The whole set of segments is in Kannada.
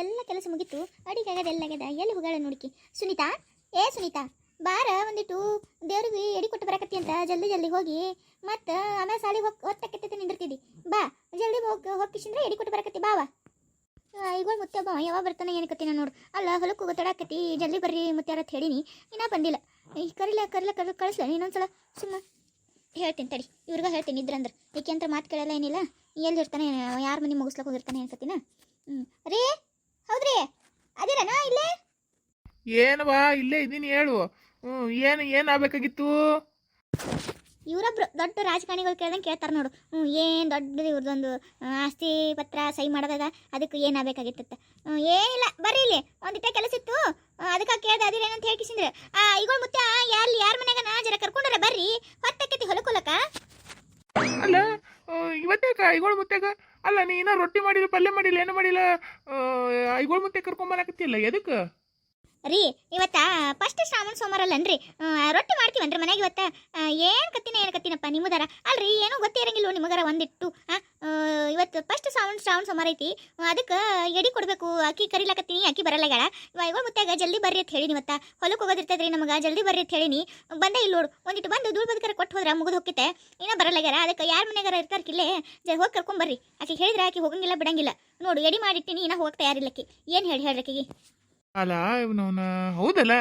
ಎಲ್ಲ ಕೆಲಸ ಮುಗೀತು ಅಡಿಗೆ ಎಲ್ಲಗದ ಎಲ್ಲ ಹೋಗಾಳ ನೋಡಿಕಿ. ಸುನೀತಾ, ಏ ಸುನೀತಾ, ಬಾರ ಒಂದಿಟ್ಟು ದೇವ್ರಿಗೆ ಎಡಿ ಕೊಟ್ಟು ಬರಕತ್ತಿ ಅಂತ ಜಲ್ದಿ ಜಲ್ದಿ ಹೋಗಿ, ಮತ್ತು ಆಮೇಲೆ ಸಾಲಿ ಹೋಗಿ ಹೊತ್ತಕ್ಕೈತೆ ನಿಂದಿರ್ತಿದ್ದಿ. ಬಾ, ಜಲ್ದಿ ಹೋಗಿ ಹೋಗಿಸಿಂದ್ರೆ ಎಡಿ ಕೊಟ್ಟು ಬರಕತ್ತಿ ಬಾವ ಈಗ ಮುತ್ತೆ ಬಾ ಯಾವಾಗ ಬರ್ತಾನೆ ಏನಕತ್ತೀನಿ ನೋಡು. ಅಲ್ಲ ಹೊಲಕ್ಕೆ ಹೋಗೋ ತಡಾಕತ್ತಿ ಜಲ್ದಿ ಬರ್ರಿ ಮುತ್ಯಾರ ಅಂತ ಹೇಳಿನಿ, ಇನ್ನೂ ಬಂದಿಲ್ಲ. ಈ ಕರಿಲ ಕರಿಲ, ಕರ್, ಕಳಿಸ್ಲ ಇನ್ನೊಂದ್ಸಲ ಸುಮ್ಮ ಹೇಳ್ತೀನಿ ತಡಿ, ಇವ್ರಿಗೆ ಹೇಳ್ತೀನಿ ಇದ್ರಂದ್ರೆ ಏಕೆ ಅಂತ ಮಾತು ಕೇಳಲ್ಲ ಏನಿಲ್ಲ, ಎಲ್ಲಿರ್ತಾನೆ, ಯಾರ ಮನೆ ಮುಗಿಸ್ಲಕ್ಕೆ ಹೋಗಿರ್ತಾನೆ ಅನ್ಕತ್ತೀನ. ಹ್ಞೂ ರೀ ಹೌದ್ರಿ? ಅದಿರನಾ ಇಲ್ಲೇ? ಏನವಾ ಇಲ್ಲೇ ಇದೀನಿ ಹೇಳು. ಹ್ಞೂ ಏನು ಏನು ಆಗ್ಬೇಕಾಗಿತ್ತು? ಇವರೊಬ್ರು ದೊಡ್ಡ ರಾಜಕಾರಣಿಗಳು ಕೇಳ್ದಂಗೆ ಕೇಳ್ತಾರೆ ನೋಡು. ಹ್ಞೂ ಏನು ದೊಡ್ಡದು ಇವ್ರದ್ದೊಂದು ಆಸ್ತಿ ಪತ್ರ ಸಹಿ ಮಾಡೋದದ? ಅದಕ್ಕೆ ಏನು ಹ್ಞೂ ಏನಿಲ್ಲ ಬರ್ರಿ ಇಲ್ಲಿ. ಒಂದಿಟ್ಟ ಕೆಲಸ ಇತ್ತು. ಅದಕ್ಕೆ ಕೇಳ್ದೆ ಅದಿರೇನಂತ ಹೇಳ್ಕಿಸಿದ್ರೆ ಈಗ ಮುತ್ತ ಯಾರು ಯಾರ ಮನೆಗನ ಜರ ಕರ್ಕೊಂಡ್ರೆ ಬರ್ರಿ. ಹೊತ್ತಕ್ಕೈತಿ ಹೊಲಕೊಲಕ ಅಲ್ಲ ಇವತ್ತೇ ಐಗೋಳು ಮುತ್ಯಾಗ ಅಲ್ಲ ನೀ ಇನ್ನೂ ರೊಟ್ಟಿ ಮಾಡಿಲ್ಲ ಪಲ್ಯ ಮಾಡಿಲ್ಲ ಏನು ಮಾಡಿಲ್ಲ ಐಗೋಳು ಮುತ್ತೆ ಕರ್ಕೊಂಬರಕತ್ತಿಲ್ಲ ಎದಕ್ಕೆ ರೀ, ಇವತ್ತ ಫಸ್ಟ್ ಶ್ರಾವಣ ಸೋಮವಾರ ಅಲ್ಲನ್ರಿ? ರೊಟ್ಟಿ ಮಾಡ್ತೀವನ್ರಿ ಮನೆಗೆ ಇವತ್ತ? ಏನು ಕತ್ತಿನ, ಏನು ಕತ್ತಿನಪ್ಪ ನಿಮ್ಮದಾರ? ಅಲ್ರಿ, ಏನೂ ಗೊತ್ತೇ ಇರಂಗಿಲ್ಲ ನಿಮಗಾರ ಒಂದಿಟ್ಟು? ಇವತ್ತು ಫಸ್ಟ್ ಶ್ರಾವಣ ಶ್ರಾವಣ ಸೋಮವಾರ ಐತಿ. ಅದಕ್ಕೆ ಎಡಿ ಕೊಡಬೇಕು, ಅಕ್ಕಿ ಕರಿಲಕತ್ತೀನಿ, ಅಕ್ಕಿ ಬರಲ್ಲಗಳ? ಇವಾಗ ಮುತ್ತಾಗ ಜಲ್ದಿ ಬರ್ರಿ ಅಂತ ಹೇಳಿನಿ ಇವತ್ತ. ಹೊಲಕ್ಕೆ ಹೋಗೋದಿರ್ತದ್ರಿ ನಮಗೆ, ಜಲ್ದಿ ಬರ್ರಿ ಅಂತ ಹೇಳಿನಿ. ಬಂದೆ ಇಲ್ಲಿ ನೋಡು, ಒಂದಿಟ್ಟು ಬಂದು ಧೂಳ್ ಬದುಕರ ಕೊಟ್ಟು ಹೋದ್ರೆ ಮುಗಿದು ಹೋಗ್ತೈತೆ. ಇನ್ನೂ ಬರಲ್ಲಾಗ್ಯಾರ ಅದಕ್ಕೆ ಯಾರ ಮನೆಗಾರ ಕಿಲ್ಲೆ? ಜ, ಹೋಗಿ ಕರ್ಕೊಂಬರ್ರಿ ಆಕೆ ಹೇಳಿದ್ರೆ ಆಕೆ ಹೋಗಂಗಿಲ್ಲ, ಬಿಡಂಗಿಲ್ಲ. ನೋಡು, ಎಡಿ ಮಾಡಿಟ್ಟಿನಿ, ಇನ್ನೂ ಹೋಗ್ತಾ ಯಾರಿಲ್ಲಕ್ಕೆ ಏನು ಹೇಳಿ, ಹೇಳ್ರಿ ಆಕೆಗೆ ಅಲ್ಲ ಇವನವನ ಹೌದಲ್ಲ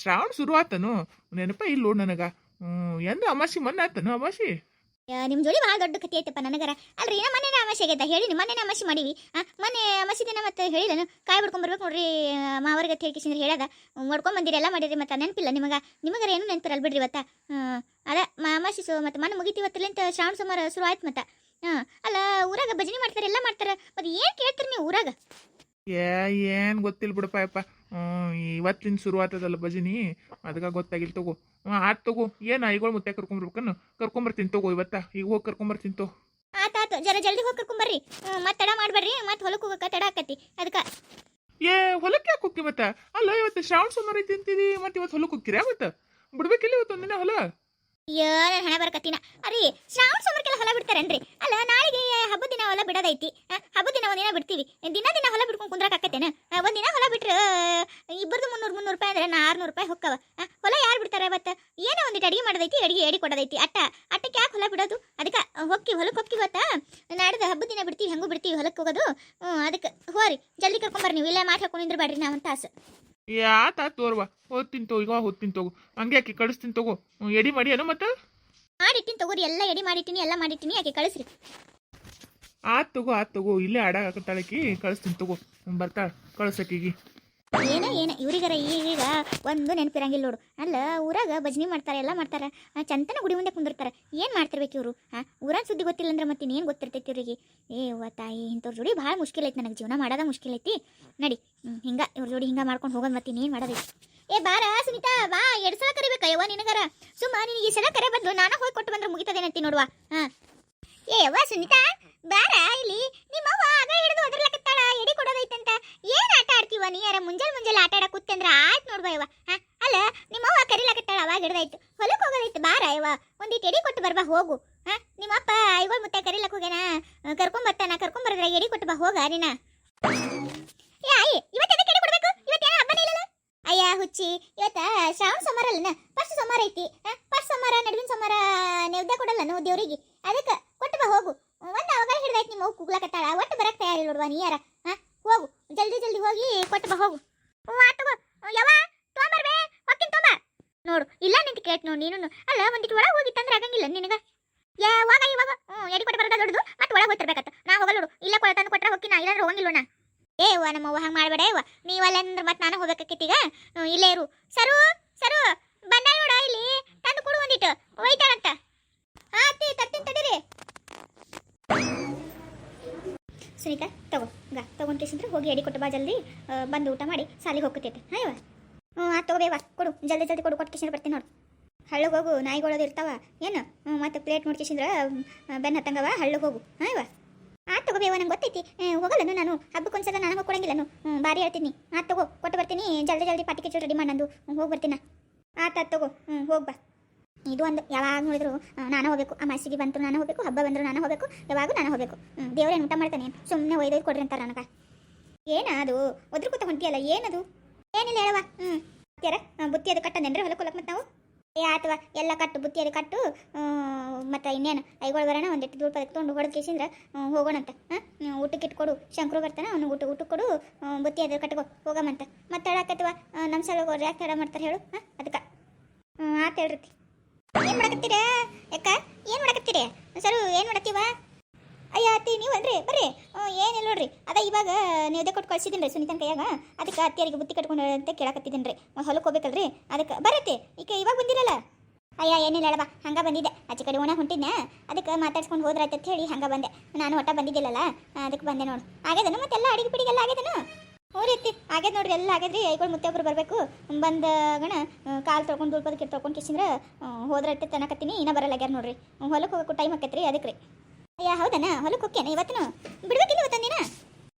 ಶ್ರಾವಣ ಶುರು ಆತನು ನೆನಪ ಇಲ್ಲ ನನಗ. ಹ್ಞೂ ಎಂದ ಅಮಾಸಿ ಮೊನ್ನೆ ಆತನು ಅಮಾಸಿ. ಯಾ, ನಿಮ್ ಜೋಡಿ ಭಾಳ ದೊಡ್ಡ ಕಥೆ ಐತಪ್ಪ ನನಗರ. ಅಲ್ರಿ ನಾ ಮೊನ್ನೆ ಅಮಾಸಿ ಆಗೈತ ಹೇಳಿ ಮನೆ ಅಮಾಸಿ ಮಾಡೀವಿ. ಮನೆ ಅಮಾಸಿ ದಿನ ಮತ್ತೆ ಹೇಳಿದನು ಕಾಯಿ ಬಿಡ್ಕೊಂಬರ್ಬೇಕು ನೋಡ್ರಿ ಮಾವರ್ಗ ಅಂತ ಹೇಳ್ಕಿಸಿದ್ರೆ ಹೇಳದ ಮಾಡ್ಕೊಂಡ್ ಬಂದಿರಿ ಎಲ್ಲ ಮಾಡಿರಿ ಮತ್ತೆ ನೆನಪಿಲ್ಲ ನಿಮಗ. ನಿಮಗರ ಏನು ನೆನಪಿರಲ್ಲ ಬಿಡ್ರಿ ಇವತ್ತ? ಅದ ಅಮಾಸಿ ಸೊ ಮತ್ತೆ ಮನೆ ಮುಗಿತಿ ಇವತ್ತಲಿಂತ ಶ್ರಾವಣ ಸೋಮವಾರ ಶುರು ಆಯ್ತು ಮತ್ತೆ. ಹಾಂ ಅಲ್ಲ ಊರಾಗ ಭಜನೆ ಮಾಡ್ತಾರೆ ಎಲ್ಲ ಮಾಡ್ತಾರೆ ಮತ್ತೆ ಏನು ಕೇಳ್ತೀರಿ ನೀವು ಊರಾಗ? ಏ ಏನು ಗೊತ್ತಿಲ್ಲ ಬಿಡಪ್ಪ ಯಪ್ಪ ಇವತ್ತಿನ ಶುರು ಆತದಲ್ಲ ಭಜನಿ. ಅದಕ್ಕೆ ಗೊತ್ತಾಗಿಲ್ಲ ತಗೋ. ಹಾಂ ಆತ್ ತಗೋ. ಏನು ಐಗಳು ಮುತ್ತೆ ಕರ್ಕೊಂಬರ್ಬೇಕನ್ನು? ಕರ್ಕೊಂಬರ್ತೀನಿ ತಗೋ ಇವತ್ತ. ಈಗ ಹೋಗಿ ಕರ್ಕೊಂಬರ್ತೀನಿ ತಗೋ ಆತಾತು ಜರ ಜಲ್ದಿ ಹೋಗಿ ಕರ್ಕೊಂಬರ್ರಿ. ಮತ್ತೆ ತಡ ಮಾಡಬೇಡ್ರಿ. ಮತ್ತೆ ಹೊಲಕ್ಕೆ ಹೋಗಕ್ಕೆ ತಡ ಆಕತಿ. ಅದಕ್ಕೆ ಏ ಹೊಲಕ್ಕೆ ಯಾಕೆ ಹೋಗ್ತಿ ಮತ್ತೆ? ಅಲ್ಲ ಇವತ್ತು ಶ್ರಾವಣ ಸೋಮವಾರ ತಿಂತೀವಿ ಮತ್ತೆ ಇವತ್ತು ಹೊಲಕ್ಕೆ ಹೋಗ್ತೀರಾ ಮತ್ತೆ? ಬಿಡ್ಬೇಕಿಲ್ಲ ಇವತ್ತು ಒಂದಿನ ಹೊಲ? ಅಯ್ಯೋ, ನನ್ನ ಹಣ ಬರ್ಕತ್ತಿನ. ಅರಿ, ಶ್ರಾವಣ ಸೋಮವಾರಕ್ಕೆಲ್ಲ ಹೊಲ ಬಿಡ್ತಾರೇನ್ರಿ? ಅಲ್ಲ, ನಾಳೆಗೆ ಹಬ್ಬದ ದಿನ ಹೊಲ ಬಿಡೋದೈತಿ. ಹಬ್ಬದ ದಿನ ಒಂದಿನ ಬಿಡ್ತೀವಿ. ದಿನ ದಿನ ಹೊಲ ಬಿಡ್ಕೊಂಡು ಕುಂದ್ರಕ್ಕಾಕತ್ತೇನ ಒಂದಿನ ಹೊಲ ಬಿಟ್ರೆ ಇಬ್ಬರದು ಮುನ್ನೂರು ಮುನ್ನೂರು ರೂಪಾಯಿ ಅಂದ್ರೆ ನಾ ಆರ್ನೂರು ರೂಪಾಯಿ ಹೊಕ್ಕವ. ಹೊಲ ಯಾರು ಬಿಡ್ತಾರೆ ಅವತ್ತು? ಏನೋ ಒಂದಿಟ್ಟು ಅಡಿಗೆ ಮಾಡೋದೈತಿ, ಅಡಿಗೆ ಹೇಳಿ ಕೊಡೋದೈತಿ. ಅಟ್ಟ, ಅಟ್ಟಕ್ಕೆ ಯಾಕೆ ಹೊಲ ಬಿಡೋದು? ಅದಕ್ಕೆ ಹೊಕ್ಕಿ ಹೊಲಕ್ಕೆ ಹೊಕ್ಕಿ ಗೊತ್ತಾ? ನಾಡ್ದು ಹಬ್ಬದ ದಿನ ಬಿಡ್ತೀವಿ, ಹಂಗೂ ಬಿಡ್ತೀವಿ ಹೊಲಕ್ಕೆ ಹೋಗೋದು. ಹ್ಞೂ ಅದಕ್ಕೆ, ಹೋರಿ, ಜಲ್ದಿ ಕರ್ಕೊಂಬರ್ರಿ ನೀವು. ಇಲ್ಲೇ ಮಾತು ಹಾಕೊಂಡಿದ್ರು ಬೇಡ್ರಿ ನಾವಂತ ತಾಸು ಯಾತ ತೋರ್ವ. ಓದ್ತೀನಿ ತಗೋ ಈಗ ಓದ್ತೀನಿ ತಗೋ. ಹಂಗೆ ಆಕಿ ಕಳಿಸ್ತೀನಿ ತಗೋ. ಎಡಿ ಮಾಡಿ ಏನೋ ಮತ್ತೆ? ಮಾಡಿಟ್ಟಿನಿ ತಗೋರಿ ಎಲ್ಲ ಎಡಿ ಮಾಡಿಟ್ಟಿನಿ ಎಲ್ಲ ಮಾಡಿಟ್ಟಿನಿ ಯಾಕೆ ಕಳಿಸ್ರಿ. ಆತ್ ತಗೋ ಆತ್ ತಗೋ. ಇಲ್ಲೇ ಆಡಾಕತ್ತಾಳಕಿ ಕಳಿಸ್ತೀನಿ ತಗೋ. ಬರ್ತಾಳ ಕಳ್ಸಕ್ಕೀಗಿ ಏನ ಏನ? ಇವ್ರಿಗಾರ ಈಗೀಗ ಒಂದು ನೆನಪಿರಂಗಿಲ್ಲ ನೋಡು. ಅಲ್ಲ, ಊರಾಗ ಭಜನೆ ಮಾಡ್ತಾರೆ, ಎಲ್ಲ ಮಾಡ್ತಾರೆ. ಚಂತನ ಗುಡಿ ಮುಂದೆ ಕುಂದಿರ್ತಾರೆ. ಏನು ಮಾಡ್ತಿರ್ಬೇಕು ಇವರು? ಹಾ ಊರಾಗ ಸುದ್ದಿ ಗೊತ್ತಿಲ್ಲ ಅಂದ್ರೆ ಮತ್ತೆ ಇನ್ನೇನು ಗೊತ್ತಿರ್ತೈತಿ ಇವ್ರಿಗೆ? ಏ, ಅವ್ವ ತಾಯಿ, ಇಂಥವ್ರ ಜೋಡಿ ಭಾಳ ಮುಷ್ಕಿಲ್ ಐತಿ ನನಗೆ. ಜೀವನ ಮಾಡೋದ ಮುಷ್ಕಿಲ್ ಐತಿ. ನಡಿ ಹಿಂಗ, ಇವ್ರ ಜೋಡಿ ಹಿಂಗ ಮಾಡ್ಕೊಂಡು ಹೋಗೋದು ಮತ್ತೆ ಇನ್ನೇನು ಮಾಡೋದೈತಿ ಏ, ಬಾರ, ಸುನಿತಾ, ಬಾ ಎರಡು ಸಲ ಕರಿಬೇಕ ಯವ್ವ ನಿನಗರ? ಸುಮ್ಮ, ನಿನಗೆ ಈ ಸಲ ಕರೆ ಬಂದು ನಾನು ಹೋಗಿ ಕೊಟ್ಟು ಬಂದ್ರೆ ಮುಗಿತದೇನಂತಿ ನೋಡುವ? ಹಾ. ಏ, ಯವ್ವ ಸುನೀತಾ ಬಾರ ಇಲ್ಲಿ. ನಿಮ್ಮ ನಿಮ್ಮವ್ವ ಆಗ ಹಿಡಿದು ಒದರ್ಲಕತ್ತಾಳ, ಎಡಿ ಕೊಡೋದೈತಂತ. ಏನ್ ಆಟ ಆಡ್ತೀವ ನೀ? ಯಾರ ಮುಂಜಾನೆ ಮುಂಜಾನೆ ಆಟ ಆಡಕ್ ಕೂತ್ಕಂದ್ರ ಆಯ್ತು ನೋಡ್ಬಾ ಇವ. ಅಲ್ಲ, ನಿಮ್ಮ ಅವ್ವ ಕರಿಲಕತ್ತಾಳ, ಅವಾಗ ಹಿಡ್ದಾಯ್ತು. ಹೊಲಕ್ ಹೋಗೋದೈತು, ಬಾರ ಇವ. ಒಂದಿಟ್ಟು ಎಡಿ ಕೊಟ್ಟು ಬರ್ಬಾ, ಹೋಗು. ಹಾ ನಿಮ್ಮಪ್ಪ ಐಗೋಳ್ ಮುತ್ತ ಕರಿಲಕ್ ಹೋಗ್ಯಾನ? ಕರ್ಕೊಂಡ್ ಬರ್ತಾನ ಕರ್ಕೊಂಡ್ ಬರದ್ರ ಎಡಿ ಕೊಟ್ಟು ಬಾ, ಹೋಗ ನೀನ. ಆಯಿ, ಇವತ್ತು ಕೆಡಿ ಕೊಡ್ಬೇಕು? ಇಲ್ಲಲ್ಲ? ಅಯ್ಯ, ಹುಚ್ಚಿ, ಇವತ್ತ ಶ್ರಾವಣ ಸೋಮವಾರ ಅಲ್ಲನ? ಫಸ್ಟ್ ಸೋಮವಾರ ಐತಿ ಫಸ್ಟ್ ಸೋಮವಾರ ನಡುವಿನ ಸೋಮವಾರ ನೈವೇದ್ಯ ಕೊಡಲ್ಲ ನಾವು ದೇವ್ರಿಗೆ ಅದಕ್ಕೆ ಕೊಟ್ಟು ಬಾ ಹೋಗು ಒಂದ್ ಅವಾಗ ಹಿಡ್ದೈತಿ ನಿಮ್ಮ ಕುಗ್ಲಕತ್ತಾಳ ಒಟ್ಟು ಬರಕ್ ತಯಾರಿ ನೋಡುವ ನೀ ಯಾರ ಹಾ ಹೋಗು ಜಲ್ದಿ ಜಲ್ದಿ ಹೋಗಿ ಕೊಟ್ಟು ಬಾ, ಹೋಗು. ಹ್ಞೂ ಯಾವ ಹೊಕ್ಕಿನ ನೋಡು, ಇಲ್ಲ ನಿಂತ ಕೇಟ್ ನೋಡು ನೀನು ಅಲ್ಲ ಒಂದಿಟ್ಟು ಒಳಗೆ ಹೋಗಿತ್ತಂದ್ರೆ ಆಗಂಗಿಲ್ಲ ನಿನಗ. ಯಾವಾಗ ಇವಾಗ ಹ್ಞೂ ಎಡಿ ಕೊಟ್ಟು ಬರೋದ ದೊಡ್ಡದು. ಮತ್ತೆ ಒಳಗೆ ಹೋಗ್ತಿರ್ಬೇಕತ್ತ ನಾ ಹೋಗಲ್ಲ ನೋಡು. ಇಲ್ಲ ಕೊಳ ತಂದು ಕೊಟ್ಟರೆ ಹೋಗಿ ನಾ. ಇಲ್ಲಾಂದ್ರೆ ಹೋಗಂಗಿಲ್ಲ ನಾ. ಏ ಅವ್ವ ನಮ್ಮವ್ವ ಹಂಗೆ ಮಾಡಬೇಡ. ಇವ ನೀವಲ್ಲ ಅಂದ್ರೆ ಮತ್ತೆ ನಾನು ಹೋಗ್ಬೇಕಾಕೈತೀಗ ಹ್ಞೂ ಇಲ್ಲೇ ಇರು. ಸರು ಸರು ಬಂದ ನೋಡ ಇಲ್ಲಿ. ತಂದು ಕೊಡು ಒಂದಿಟ್ಟು ಒಯ್ತಾಳಂತ. ಹಾಂ ತರ್ತೀನಿ, ತಡೀರಿ. ಸುನೀತಾ ತಗೋ. ಗಾ ತಗೊಂಡು ಹೋಗಿ ಎಡಿ ಕೊಟ್ಟು ಬಾ ಜಲ್ದಿ. ಬಂದು ಊಟ ಮಾಡಿ ಸಾಲಿಗೆ ಹೋಗ್ತೈತೆ ಹಾಂ ಇವ ಹ್ಞೂ, ಆ ಕೊಡು. ಜಲ್ದಿ ಜಲ್ದಿ ಕೊಡು. ಕೊಟ್ಟು ಕೇಸಿದ್ರೆ ಬರ್ತೀನಿ ನೋಡು. ಹಳ್ಳಿಗೆ ಹೋಗು. ನಾಯಿಗಳದು ಇರ್ತಾವ. ಏನು? ಮತ್ತೆ ಪ್ಲೇಟ್ ನೋಡ್ಕೇಸಿದ್ರೆ ಬೆನ್ನ ಹತ್ತಂಗವ? ಹಳ್ಳಿಗೆ ಹೋಗು. ಹಾಂ ಇವ ಆ ತಗೋಬೇವ ನಂಗೆ ಗೊತ್ತೈತಿ. ಹೋಗಲ್ಲನು ನಾನು. ಹಬ್ಬಕ್ಕೊಂದ್ಸಲ ನಾನು ಹೋಗಿ ಕೊಡಂಗಿಲ್ಲನು. ಬಾರಿ ಹೇಳ್ತೀನಿ. ಆ, ತಗೋ. ಕೊಟ್ಟು ಬರ್ತೀನಿ. ಜಲ್ದಿ ಜಲ್ದಿ ಪಾಟಿ ರೆಡಿ ಮಾಡಿ ನಂದು. ಹೋಗಿ ಬರ್ತೀನ? ಆತ ತಗೋ. ಹ್ಞೂ, ಹೋಗಿ ಬಾ. ಇದು ಒಂದು ಯಾವಾಗ ನೋಡಿದ್ರು ಆ, ನಾನು ಹೋಗಬೇಕು ಅಮಾಸಿಗೆ ಬಂತು ನಾನು ಹೋಗಬೇಕು ಹಬ್ಬ ಬಂದರು ನಾನು ಹೋಗಬೇಕು ಯಾವಾಗ ನಾನು ಹೋಗಬೇಕು. ದೇವ್ರೇನು ಊಟ ಮಾಡ್ತಾನೆ? ಸುಮ್ಮನೆ ಒಯ್ದೊಯ್ದು ಕೊಡ್ರಿ ಅಂತಾರೆ ನನಗೆ. ಏನ ಅದು ಒದ್ರ ಕೂತ ಹೊಂಟಿಯಲ್ಲ ಏನದು? ಏನಿಲ್ಲ ಹೇಳವ ಹ್ಞೂ ಯಾರ ಬುತ್ತಿ ಅದು ಕಟ್ಟಂದೇನ್ರಿ ಹೊಲಕ್ಕೆ ಹೊಲಕ್ಕೆ ಮತ್ತೆ ನಾವು? ಏ ಎಲ್ಲ ಕಟ್ಟು ಬುತ್ತಿ ಅದು ಕಟ್ಟು ಮತ್ತು ಇನ್ನೇನು ಐಗಳು ಬರೋಣ ಒಂದಿಟ್ಟು ದುಡ್ಡು ಪದಕ್ಕೆ ತೊಗೊಂಡು ಹೊಡೆದು ಕೇಸಿಂದ್ರೆ ಹೋಗೋಣಂತ ಹಾಂ? ಊಟಕ್ಕೆ ಇಟ್ಕೊಡು ಶಂಕರು ಬರ್ತಾನೆ ಅವ್ನು ಊಟ ಊಟಕ್ಕೆ ಕೊಡು ಬುತ್ತಿ ಅದು ಕಟ್ಕೊ ಹೋಗಮಂತ. ಮತ್ತೆ ಹೇಳಾಕತ್ವ ನಮ್ಮ ಸಲ ಯಾಕೆ ತಡ ಮಾಡ್ತಾರೆ ಹೇಳು ಹಾಂ? ಅದಕ್ಕೆ. ಆತ ಹೇಳ್ರಿ. ಏನು ಮಾಡಕತ್ತೀರ? ಯಾಕ? ಏನು ಮಾಡಕತ್ತೀರಿ? ಸರು, ಏನು ಮಾಡತ್ತೀವ? ಅಯ್ಯ, ಅತ್ತಿ, ನೀವು ಅಲ್ರಿ, ಬರ್ರಿ. ಏನಿಲ್ಲ ನೋಡ್ರಿ. ಅದ ಇವಾಗ ನೀವು ಇದೇ ಕೊಟ್ಟು ಕಳ್ಸಿದ್ದೀನಿ ರೀ ಸುನೀತನ ಕೈಯಾಗ. ಅದಕ್ಕೆ ಅತ್ತಿಯರಿಗೆ ಬುತ್ತಿ ಕಟ್ಕೊಂಡು ಅಂತ ಕೇಳಕತ್ತಿದ್ದೀನಿ ರೀ. ಹೊಲಕ್ಕೆ ಹೋಗ್ಬೇಕಲ್ರಿ? ಅದಕ್ಕೆ ಬರತ್ತೆ ಈಗ ಇವಾಗ ಬಂದಿರಲ್ಲ. ಅಯ್ಯ, ಏನಿಲ್ಲ ಹೇಳವ ಹಂಗೆ ಬಂದಿದ್ದೆ. ಆಚೆ ಕಡೆ ಓಣ ಹೊಂಟಿದ್ನೆ. ಅದಕ್ಕೆ ಮಾತಾಡ್ಸ್ಕೊಂಡು ಹೋದ್ರಾಯ್ತು ಅಂತ ಹೇಳಿ ಹಂಗ ಬಂದೆ. ನಾನು ಒಟ್ಟ ಬಂದಿದ್ದಿಲ್ಲಲ್ಲ? ಅದಕ್ಕೆ ಬಂದೆ ನೋಡು. ಆಗ್ಯದನು ಮತ್ತೆಲ್ಲ ಅಡಿಗೆ ಪಿಡಿಗೆಲ್ಲ ಆಗ್ಯದನು? ಹ್ಞೂ ರೀತಿ ನೋಡ್ರಿ, ಎಲ್ಲ ಆಗ್ಯದ್ರಿ ಐಗಳು ಮತ್ತೆ ಒಬ್ರು ಬರಬೇಕು. ಬಂದಗಣ ಕಾಲು ತೊಳ್ಕೊಂಡು ತೊಗೊಂಡು ತೊಳ್ಕೊಂಡು ಕಿಸಿಂದ್ರೆ ಅಟ್ಟೆ ತನಕತ್ತೀನಿ ಇನ್ನೂ ಬರಲ್ಲಾಗ್ಯಾರ ನೋಡ್ರಿ. ಹೊಲಕ್ಕೆ ಹೋಗಕ್ಕೆ ಟೈಮ್ ಆಕೈತ್ರಿ ಅದಕ್ಕೆ ರೀ ಅಯ್ಯ, ಹೌದನ? ಹೊಲಕ್ಕೆ ಹೋಗ್ಯಾನ ಇವತ್ತು ಬಿಡ್ಬೇಕಿಲ್ಲ ಇವತ್ತೊಂದಿನ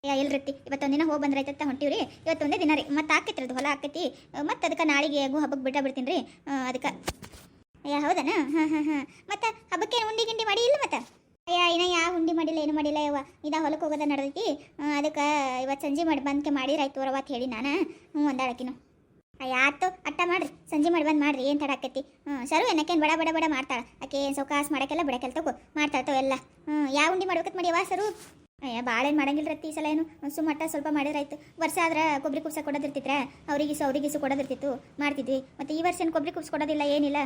ಅಯ್ಯ, ಇಲ್ರತ್ತಿ ಇವತ್ತೊಂದಿನ ಹೋಗಿ ಹೊಂಟಿವಿ ಹೊಂಟಿವ್ರಿ. ಇವತ್ತೊಂದೇ ದಿನ ರೀ. ಮತ್ತೆ ಆಕೈತ್ರಿ ಅದು, ಹೊಲ ಆಕೈತಿ. ಮತ್ತೆ ಅದಕ್ಕೆ ನಾಳೆಗೆ ಹಬ್ಬಕ್ಕೆ ಬಿಟ್ಟ ಬಿಡ್ತೀನಿ ರೀ. ಅದಕ್ಕೆ. ಅಯ್ಯ, ಹೌದನ? ಹಾಂ ಹಾಂ ಹಾಂ. ಮತ್ತೆ ಹಬ್ಬಕ್ಕೆ ಉಂಡಿ ಗಿಂಡಿ ಮಾಡಿ ಇಲ್ಲ ಮತ್ತೆ? ಅಯ್ಯ, ಇನ್ನ ಯಾವ ಹುಂಡಿ ಮಾಡಿಲ್ಲ, ಏನು ಮಾಡಿಲ್ಲ, ಯವ್ವ. ಇದ ಹೊಲಕ್ಕೆ ಹೋಗೋದ ನಡೆದೈತಿ. ಅದಕ್ಕೆ ಇವತ್ತು ಸಂಜೆ ಮಾಡಿ ಬಂದ್ಕೆ ಮಾಡಿರಾಯ್ತು ಅವತ್ತು ಹೇಳಿ ನಾನು. ಹ್ಞೂ ಒಂದಾಳಕಿನು ಅಯ್ಯ ಅಟ್ಟ ಮಾಡ್ರಿ. ಸಂಜೆ ಮಾಡಿ ಬಂದು ಮಾಡ್ರಿ, ಏನು ತಡಾಕತ್ತಿ ಹ್ಞೂ ಸರು ಏನಕ್ಕೇನು ಬಡ ಬಡ ಬಡ ಮಾಡ್ತಾಳೆ. ಆಕೆ ಏನು ಸೌಕಾಸ್ ಮಾಡೋಕ್ಕೆಲ್ಲ ಬಿಡಕ್ಕೆಲ್ಲ ತಗೋ. ಮಾಡ್ತಾಳ್ತಾವ ಎಲ್ಲ. ಹ್ಞೂ ಯಾವ ಉಂಡಿ ಮಾಡಿ ಯವ್ವ ಸರು? ಅಯ್ಯ ಭಾಳ ಏನು ಮಾಡಂಗಿಲ್ಲ ರತ್ತಿ ಈ ಸಲ ಏನು? ಸುಮಟ್ಟ ಸ್ವಲ್ಪ ಮಾಡಿದ್ರಾಯ್ತು ವರ್ಷ ಆದ್ರೆ ಕೊಬ್ಬರಿ ಕುಬ್ಸ ಕೊಡೋದಿರ್ತಿತ್ರ? ಅವ್ರಿಗಿಸು ಅವ್ರಿಗಿಸು ಕೊಡೋದಿರ್ತಿತ್ತು. ಮಾಡ್ತಿದ್ವಿ. ಮತ್ತು ಈ ವರ್ಷ ಏನು ಕೊಬ್ಬರಿ ಕುಪ್ಸ್ ಕೊಡೋದಿಲ್ಲ, ಏನಿಲ್ಲ.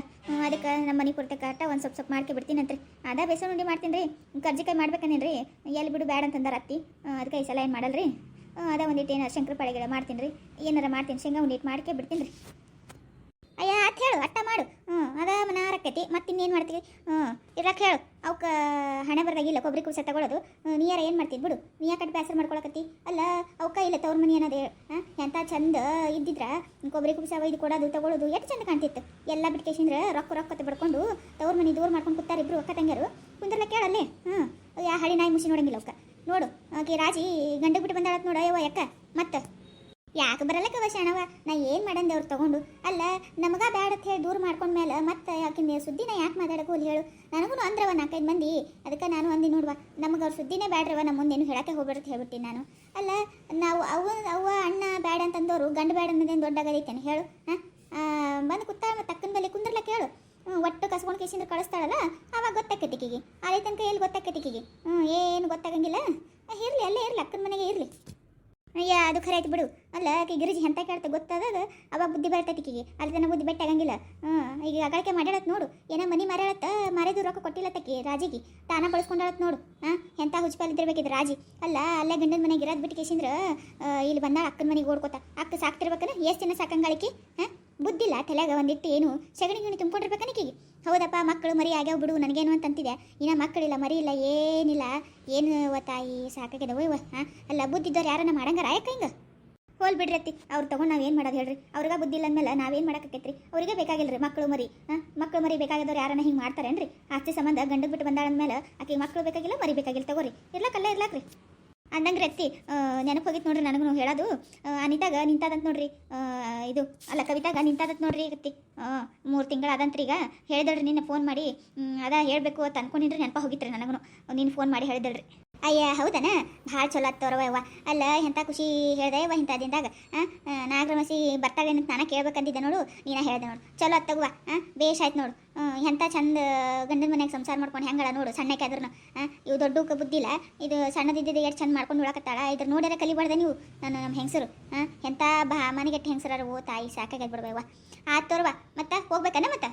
ಅದಕ್ಕೆ ನಮ್ಮ ಮನೆ ಕುರ್ತಕ್ಕಾಟ ಒಂದು ಸ್ವಲ್ಪ ಸ್ವಲ್ಪ ಮಾಡ್ಕೊಬಿಡ್ತೀನಂತ್ರಿ ಅದ ಬೇಸನ್ ಉಂಡಿ ಮಾಡ್ತೀನಿ ರೀ ಕರ್ಜಿಕಾಯಿ ಮಾಡ್ಬೇಕಂದೇನ್ರಿ. ಎಲ್ಲಿ ಬಿಡು ಬೇಡ ಅಂತಂದಾರ ಅತ್ತಿ. ಅದಕ್ಕೆ ಈ ಸಲ ಏನು ಮಾಡಲ್ರಿ? ರೀ ಅದ ಒಂದಿಟ್ಟು ಏನಾರು ಶಂಕರ ಪಾಳೆಗಳ ಮಾಡ್ತೀನಿ ರೀ ಏನಾರ ಮಾಡ್ತೀನಿ, ಶೇಂಗಾ ಒಂದಿಟ್ಟು ಮಾಡ್ಕೆ ಬಿಡ್ತೀನಿ ರೀ ಅಯ್ಯ ಅತ್ ಹೇಳು ಅಟ್ಟ ಅದ ಮನಾರಕ್ಕೈತಿ ಮತ್ತೆ ಇನ್ನೇನು ಮಾಡ್ತೀವಿ ಹ್ಞೂ ಇರಕ್ಕೆ ಹೇಳು ಅವಕ್ಕೆ ಹಣೆ ಬರ್ದಾಗಿಲ್ಲ ಕೊಬ್ಬರಿ ಕುಸ ತಗೊಳ್ಳೋದು ನೀಯಾರ ಏನು ಮಾಡ್ತೀನಿ ಬಿಡು. ನೀ ಯಾಕಡೆ ಬೇಸರ ಮಾಡ್ಕೊಳಕತ್ತಿ? ಅಲ್ಲ ಅವಕ್ಕ ಇಲ್ಲ, ತವ್ರ ಮನಿ ಅನ್ನೋದು ಹಾಂ ಎಂಥ ಚಂದ ಇದ್ದಿದ್ರ ಕೊಬ್ಬರಿ ಕುಸ ಒಯ್ದು ಕೊಡೋದು ತಗೊಳ್ಳೋದು ಎಷ್ಟು ಚಂದ ಕಾಣ್ತಿತ್ತು. ಎಲ್ಲ ಬಿಟ್ಕೇಶಂದ್ರೆ ರೊಕ್ಕ ರೊಕ್ಕ ಬಡ್ಕೊಂಡು ತವ್ರ ಮನಿ ದೂರ ಮಾಡ್ಕೊಂಡು ಕೂತಾರೆ ಇಬ್ರು ಅಕ್ಕ ತಂಗಿಯರು. ಕುಂದ್ರಲ್ಲ ಕೇಳಲ್ಲೇ ಹ್ಞೂ ಯಾ ಹಳಿ ನಾಯಿ ಮುಸಿ ನೋಡಂಗಿಲ್ಲ ಅವಕ್ಕ ನೋಡು, ಆಕೆ ರಾಜಿ ಗಂಡ ಬಿಟ್ಟು ಬಂದಾಳತ್ ನೋಡು ಅಯ್ಯವ ಯಾಕ? ಮತ್ತೆ? ಯಾಕೆ ಬರಲ್ಲಕ್ಕ ಶಣವ? ನಾ ಏನು ಮಾಡಂದೆ ಅವ್ರು ತಗೊಂಡು? ಅಲ್ಲ, ನಮಗ ಬ್ಯಾಡ ಅಂತ ಹೇಳಿ ದೂರ ಮಾಡ್ಕೊಂಡ್ಮೇಲೆ ಮತ್ತೆ ಯಾಕಿನ ಸುದ್ದಿನ ಯಾಕೆ ಮಾತಾಡಕ್ಕೆ ಅಲ್ಲಿ ಹೇಳು? ನನಗೂ ಅಂದ್ರವ ನಾಲ್ಕೈದು ಮಂದಿ. ಅದಕ್ಕೆ ನಾನು ಅಂದಿ ನೋಡುವ, ನಮಗೆ ಅವ್ರ ಸುದ್ದಿನೇ ಬ್ಯಾಡ್ರವ ನಮ್ಮ ಮುಂದೇನು ಹೇಳಕ್ಕೆ ಹೋಗ್ಬಿಡುತ್ತೆ ಹೇಳ್ಬಿಟ್ಟಿನಿ ನಾನು. ಅಲ್ಲ, ನಾವು ಅವ್ವ ಅವ್ವ, ಅಣ್ಣ ಬ್ಯಾಡ ಅಂತಂದವರು ಗಂಡು ಬ್ಯಾಡ ಅನ್ನೋದೇನು ದೊಡ್ಡಾಗದೈತೇನೆ ಹೇಳು, ಹಾಂ? ಬಂದು ಕುತ್ತ ಮತ್ತೆ ಅಕ್ಕನ ಬಲ್ಲಿ ಕುಂದ್ರಲ್ಲ ಕೇಳು. ಒಟ್ಟು ಕಸ್ಕೊಂಡು ಕೇಸಿಂದ್ರೆ ಕಳಿಸ್ತಾಳಲ್ಲ, ಅವಾಗ ಗೊತ್ತಾಕೈತಿಕಿಗೆ. ಅದೇ ತನಕ ಎಲ್ಲಿ ಗೊತ್ತಾಕೈತಿಕಿಗೆ? ಹ್ಞೂ ಏನು ಗೊತ್ತಾಗಂಗಿಲ್ಲ. ಇರಲಿ, ಅಲ್ಲೇ ಇರಲಿ, ಅಕ್ಕನ ಮನೆಗೆ ಇರಲಿ. ಅಯ್ಯ, ಅದು ಖರೆ ಆಯ್ತು ಬಿಡು. ಅಲ್ಲ, ಆಕೆ ಗಿರಿಜಿ ಎಂತ ಕೇಳ್ತ ಗೊತ್ತಾದಾಗ ಅವಾಗ ಬುದ್ಧಿ ಬರ್ತೈತಿ ಈಕಿಗೆ. ಅಲ್ಲಿ ತನಕ ಬುದ್ಧಿ ಬೆಟ್ಟಾಗಂಗಿಲ್ಲ. ಹ್ಞೂ ಈಗ ಅಗಳಿಕೆ ಮಾಡ್ಯಾಳತ್ ನೋಡು. ಏನೋ ಮನಿ ಮಾರ್ಯಾಳತ್ತ ಮಾರೇದು ರೊಕ್ಕ ಕೊಟ್ಟಿಲ್ಲತ್ತಕಿ ರಾಜಿಗೆ. ತಾನ ಬಳಸ್ಕೊಂಡಾಳತ್ ನೋಡು. ಹಾಂ ಎಂಥ ಹುಚ್ಚಪಾಲ್ ಇದ್ದಿರ್ಬೇಕಿದ್ ರಾಜಿ. ಅಲ್ಲ, ಅಲ್ಲೇ ಗಂಡನ ಮನೆಗೆ ಇರೋದು ಬಿಟ್ಟು ಇಲ್ಲಿ ಬಂದ ಅಕ್ಕನ ಮನೆಗೆ ಓಡ್ಕೋತ. ಅಕ್ಕ ಸಾಕ್ತಿರ್ಬೇಕನ ಎಷ್ಟು ದಿನ ಸಾಕಂಗಳಿಕೆ ಹಾಂ? ಬುದ್ಧಿಲ್ಲ, ತಲೆಯಾಗ ಒಂದಿಟ್ಟು ಏನು ಸಗಣಿ ಗಣಿ ತುಂಬ್ಕೊಂಡಿರ್ಬೇಕನ ಈಕಿಗೆ ಹೌದಪ್ಪ, ಮಕ್ಕಳು ಮರಿ ಆಗ್ಯಾವ ಬಿಡು, ನನಗೇನು ಅಂತಂತಿದೆ ಇನ್ನು ಮಕ್ಕಳಿಲ್ಲ, ಮರಿ ಇಲ್ಲ, ಏನಿಲ್ಲ. ಏನು ತಾಯಿ, ಸಾಕಾಗ್ಯದ ಓಯ್ ಹಾಂ? ಅಲ್ಲ ಬುದ್ಧಿದ್ದವ್ರು ಯಾರನ್ನ ಮಾಡಂಗಾರ? ಯಾಕ ಹಿಂಗೆ? ಹೋಲ್ ಬಿಡ್ರಿ ಅತ್ತಿ, ಅವ್ರು ನಾವು ಏನು ಮಾಡೋದು ಹೇಳ್ರಿ? ಅವ್ರಿಗೆ ಬುದ್ಧಿ ಇಲ್ಲ ಅಂದಮೇಲೆ ನಾವೇನು ರೀ ಅವರಿಗೆ ಬೇಕಾಗಿಲ್ಲ ರೀ ಮಕ್ಕಳು ಮರಿ, ಹಾಂ? ಮಕ್ಕಳು ಮರಿ ಬೇಕಾಗಿದ್ದವ್ರು ಯಾರನ್ನ ಹಿಂಗೆ ಮಾಡ್ತಾರೇನ್ರಿ? ಆಸ್ತಿ ಸಂಬಂಧ ಗಂಡ ಬಿಟ್ಟು ಬಂದಾಳಂದ್ಮೇಲೆ ಆಕೆ ಮಕ್ಕಳು ಬೇಕಾಗಿಲ್ಲ, ಮರಿ ಬೇಕಾಗಿಲ್ಲ, ತಗೋರಿ. ಇರ್ಲಕ್ಕಲ್ಲ, ಇರ್ಲಾಕ್ರಿ. ಅಂದಂಗ್ರಿ ರತ್ತಿ ನೆನಪು ಹೋಗಿತ್ತು ನೋಡ್ರಿ ನನಗೂ ಹೇಳೋದು. ಅನಿತಾಗ ನಿಂತಾದಂತ ನೋಡ್ರಿ. ಇದು, ಅಲ್ಲ ಕವಿತಾಗ ನಿಂತಾದಂತ ನೋಡ್ರಿ ರತ್ತಿ. ಮೂರು ತಿಂಗಳು ಆದಂತ ಈಗ. ಹೇಳಿದಳ್ರಿ ನಿನ್ನ ಫೋನ್ ಮಾಡಿ. ಅದ ಹೇಳಬೇಕು ಅಂತ ಅನ್ಕೊಂಡಿನ್ರಿ ನೆನಪ ರೀ ನನಗೂ ನೀನು ಫೋನ್ ಮಾಡಿ ಹೇಳಿದಳ್ರಿ. ಅಯ್ಯ, ಹೌದನ? ಭಾಳ ಚಲೋ ಆತ್ತವ್ರವ ಯವ್ವ ಅಲ್ಲ ಎಂಥ ಖುಷಿ ಹೇಳ್ದೆ ಯವ್ವ ಇಂಥ ದಿನದಾಗ ನಾಗರಮಸಿ ಬರ್ತಾಳೆ ಅಂತ ನಾನು ಕೇಳ್ಬೇಕಂದಿದ್ದೆ ನೋಡು, ನೀನು ಹೇಳ್ದೆ ನೋಡು. ಚಲೋ ಆತ್ತಗುವ ಬೇಷ್ ಆಯ್ತು ನೋಡು. ಎಂಥ ಚಂದ ಗಂಡನ ಮನೆಗೆ ಸಂಸಾರ ಮಾಡ್ಕೊಂಡು ಹೆಂಗಳ ನೋಡು, ಸಣ್ಣಕ್ಕೆ ಆದ್ರೂ ಇವು ದೊಡ್ಡಕ್ಕೆ ಬುದ್ಧಿಲ್ಲ, ಇದು ಸಣ್ಣದಿದ್ದಿದ್ದು ಎಷ್ಟು ಚಂದ ಮಾಡ್ಕೊಂಡು ಉಳಕತ್ತಾಳ, ಇದ್ರ ನೋಡ್ಯಾರ ಕಲಿಬಾರ್ದೆ ನೀವು, ನಾನು ನಮ್ಮ ಹೆಂಗಸರು. ಎಂಥ ಬಾ, ಮನೆಗೆಟ್ಟು ಹೆಂಗಸರ ಓ ತಾಯಿ ಸಾಕಾಗಿ ಬಿಡ್ಬೇವ ಆತೋರ್ವ ಮತ್ತೆ ಹೋಗ್ಬೇಕನ ಮತ್ತೆ?